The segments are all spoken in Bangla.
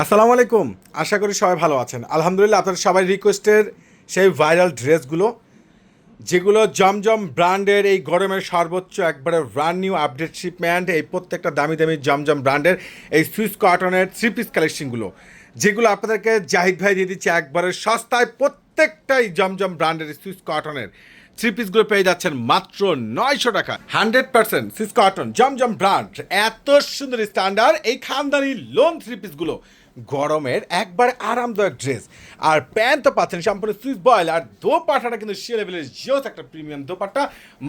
আসসালামু আলাইকুম। আশা করি সবাই ভালো আছেন। আলহামদুলিল্লাহ, আপনাদের সবাই রিকোয়েস্টের সেই ভাইরাল ড্রেসগুলো, যেগুলো জমজম ব্র্যান্ডের এই গরমের সর্বোচ্চ একবারে ব্র্যান্ড নিউ আপডেট শিপমেন্ট এই প্রত্যেকটা দামি দামি জমজম ব্র্যান্ডের এই সুইস কটনের থ্রি পিস কালেকশনগুলো যেগুলো আপনাদেরকে জাহিদ ভাই দিয়ে দিচ্ছে, একবারে সস্তায় প্রত্যেকটাই জমজম ব্র্যান্ডের সুইস কটনের থ্রি পিসগুলো পেয়ে যাচ্ছেন মাত্র নয়শো টাকা। Hundred percent swiss cotton Zamzam brand, এত সুন্দর স্ট্যান্ডার্ড এই খানদানি লোন থ্রি পিসগুলো গরমের একবার আরামদায়ক ড্রেস। আর প্যান্ট তো পাচ্ছেন সম্পূর্ণ সুইস বয়েল, আর দোপাটাটা কিন্তু সে লেভেলের জিওস একটা প্রিমিয়াম দোপাট্টা।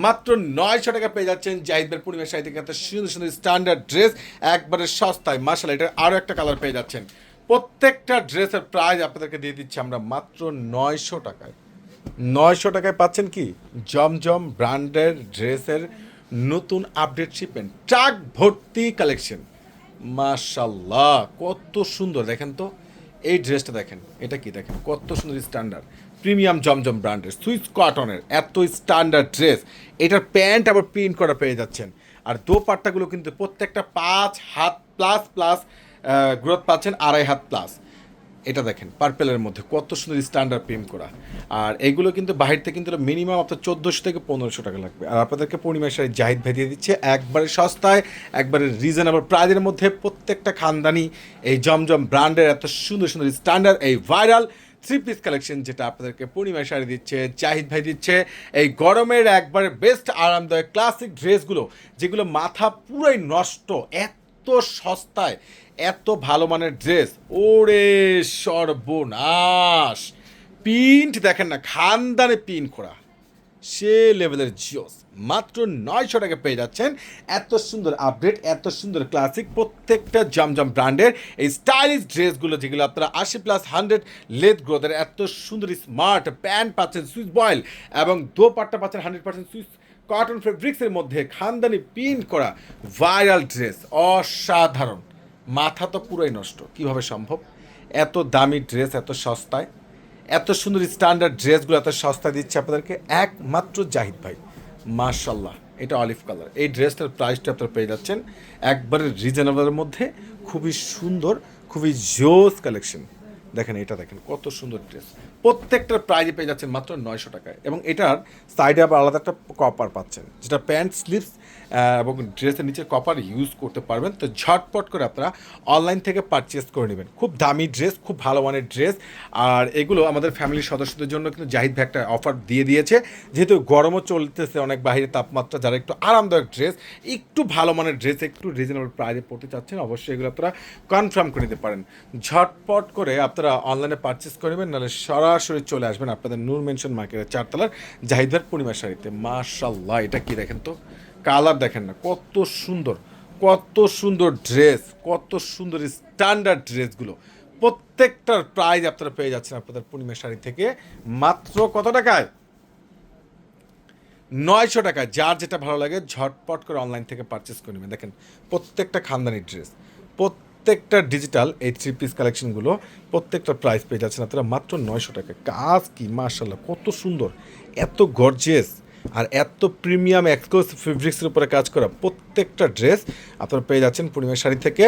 মাত্র নয়শো টাকা পেয়ে যাচ্ছেন জাহিদবের পূর্ণিমার সাথে থেকে একটা সুন্দর সুন্দর স্ট্যান্ডার্ড ড্রেস একবারে সস্তায় মার্শাল এটা আরও একটা কালার পেয়ে যাচ্ছেন। প্রত্যেকটা ড্রেসের প্রাইস আপনাদেরকে দিয়ে দিচ্ছি আমরা মাত্র নয়শো টাকায়। নয়শো টাকায় পাচ্ছেন কি? জমজম ব্র্যান্ডের ড্রেসের নতুন আপডেট শিপমেন্ট ট্রাক ভর্তি কালেকশন মাশাল্লাহ কত সুন্দর। দেখেন তো, এই ড্রেসটা দেখেন, এটা কি দেখেন? কত সুন্দর স্ট্যান্ডার্ড প্রিমিয়াম জমজম ব্র্যান্ডের সুইচ কটনের, এত স্ট্যান্ডার্ড ড্রেস এটার প্যান্ট আবার প্রিন্ট করা পেয়ে যাচ্ছেন। আর দোপাট্টাগুলো কিন্তু প্রত্যেকটা পাঁচ হাত প্লাস প্লাস গ্রোথ পাচ্ছেন আড়াই হাত প্লাস এটা দেখেন পার্পেলের মধ্যে কত সুন্দর স্ট্যান্ডার্ড প্রিন্ট করা। আর এগুলো কিন্তু বাহির থেকে কিন্তু মিনিমাম আপনার চোদ্দোশো থেকে পনেরোশো টাকা লাগবে। আর আপনাদেরকে পূর্ণিমার শাড়ি জাহিদ ভাই দিয়ে দিচ্ছে, একবারে সস্তায়, একবারে রিজনেবল প্রাইজের মধ্যে প্রত্যেকটা খানদানি, এই জমজম ব্র্যান্ডের এত সুন্দর সুন্দর স্ট্যান্ডার্ড এই ভাইরাল থ্রি পিস কালেকশন যেটা আপনাদেরকে পূর্ণিমার শাড়ি দিচ্ছে, জাহিদ ভাই দিচ্ছে। এই গরমের একবারে বেস্ট আরামদায়ক ক্লাসিক ড্রেসগুলো যেগুলো মাথা পুরোই নষ্ট, এত সস্তায়, এত ভালো মানের ড্রেস ওরে সর্বনাশ। প্রিন্ট দেখেন না, খানদানে প্রিন্ট করা। সে লেভেলের জিওস। মাত্র নয়শো টাকা পেয়ে যাচ্ছেন। এত সুন্দর আপডেট এত সুন্দর ক্লাসিক প্রত্যেকটা জমজম ব্র্যান্ডের এই স্টাইলিশ ড্রেসগুলো যেগুলো আপনারা আশি প্লাস হান্ড্রেড লেথ গ্রোথের এত সুন্দর স্মার্ট প্যান্ট পাচ্ছেন সুইচ বয়েল এবং দোপাট্টা পাচ্ছেন হান্ড্রেড পার্সেন্ট সুইচ কটন ফেব্রিক্সের মধ্যে খানদানি প্রিন্ট করা ভাইরাল ড্রেস অসাধারণ। মাথা তো পুরোই নষ্ট। কীভাবে সম্ভব? এত দামি ড্রেস এত সস্তায়। এত সুন্দর স্ট্যান্ডার্ড ড্রেসগুলো এত সস্তায় দিচ্ছে আপনাদেরকে। একমাত্র জাহিদ ভাই। মার্শাল্লাহ এটা অলিভ কালার এই ড্রেসটার প্রাইসটা আপনারা পেয়ে যাচ্ছেন। একবারে রিজনেবলের মধ্যে। খুবই সুন্দর, খুবই জোস কালেকশন দেখেন, এটা দেখেন, কত সুন্দর ড্রেস। প্রত্যেকটার প্রাইজে পেয়ে যাচ্ছেন মাত্র নয়শো টাকায়। এবং এটার সাইডে আবার আলাদা একটা কপার পাচ্ছেন, যেটা প্যান্ট স্লিভস এবং ড্রেসের নিচে কপার ইউজ করতে পারবেন। তো ঝটপট করে আপনারা অনলাইন থেকে পারচেস করে নেবেন। খুব দামি ড্রেস, খুব ভালো মানের ড্রেস। আর এগুলো আমাদের ফ্যামিলির সদস্যদের জন্য কিন্তু জাহিদ ভাই একটা অফার দিয়ে দিয়েছে। যেহেতু গরমও চলতেছে, অনেক বাইরে তাপমাত্রা, যারা একটু আরামদায়ক ড্রেস, একটু ভালো মানের ড্রেস, একটু রিজনেবল প্রাইজে পড়তে চাচ্ছেন, অবশ্যই এগুলো আপনারা কনফার্ম করে নিতে পারেন। ঝটপট করে আপনারা অনলাইনে পারচেস করে নেবেন, নাহলে সরাসরি চলে আসবেন আপনাদের নূর মেনশন মার্কেটের চারতলার জাহিদার পূর্ণিমা শাড়িতে। মাশাল্লাহ এটা কি দেখেন তো? কালার দেখেন না, কত সুন্দর কত সুন্দর ড্রেস কত সুন্দর স্ট্যান্ডার্ড ড্রেসগুলো প্রত্যেকটার প্রাইজ আপনারা পেয়ে যাচ্ছেন আপনাদের পূর্ণিমা শাড়ি থেকে। মাত্র কত টাকায়? নয়শো টাকা যার যেটা ভালো লাগে, ঝটপট করে অনলাইন থেকে পারচেস করে নেবেন। দেখেন, প্রত্যেকটা খানদানি ড্রেস প্রত্যেকটা ডিজিটাল এই থ্রি পিস কালেকশনগুলো প্রত্যেকটা প্রাইস পেয়ে যাচ্ছেন আপনারা মাত্র নয়শো টাকা। কাজ কি মার্শাল্লাহ কত সুন্দর, এত গর্জিয়াস আর এত প্রিমিয়াম এক্সক্লুসিভ ফেব্রিক্সের উপরে কাজ করা প্রত্যেকটা ড্রেস আপনারা পেয়ে যাচ্ছেন পূর্ণিমা শাড়ি থেকে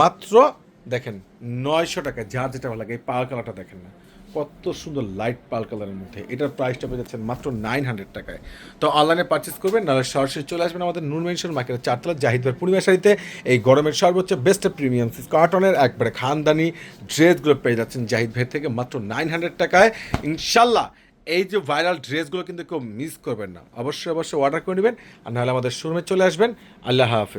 মাত্র, দেখেন, নয়শো টাকা, যার যেটা ভালো লাগে, এই পাওয়ার কালারটা দেখেন না। কত সুন্দর লাইট পাল কালারের মধ্যে। এটার প্রাইসটা পেয়ে যাচ্ছেন মাত্র নাইন হান্ড্রেড টাকায়। তো অনলাইনে পারচেস করবেন, নাহলে সরাসরি চলে আসবেন আমাদের নুন মেনশন মার্কেটের চারতলা জাহিদবার পূর্ণিমা শাড়িতে। এই গরমের সর্বোচ্চ বেস্ট প্রিমিয়াম কার্টনের একবারে খানদানি ড্রেসগুলো পেয়ে যাচ্ছেন জাহিদ ভাই থেকে মাত্র নাইন হান্ড্রেড টাকায়। ইনশাল্লাহ এই যে ভাইরাল ড্রেসগুলো কিন্তু কেউ মিস করবেন না। অবশ্যই অবশ্যই অর্ডার করে নেবেন, আর নাহলে আমাদের শোরুমে চলে আসবেন। আল্লাহ হাফেজ।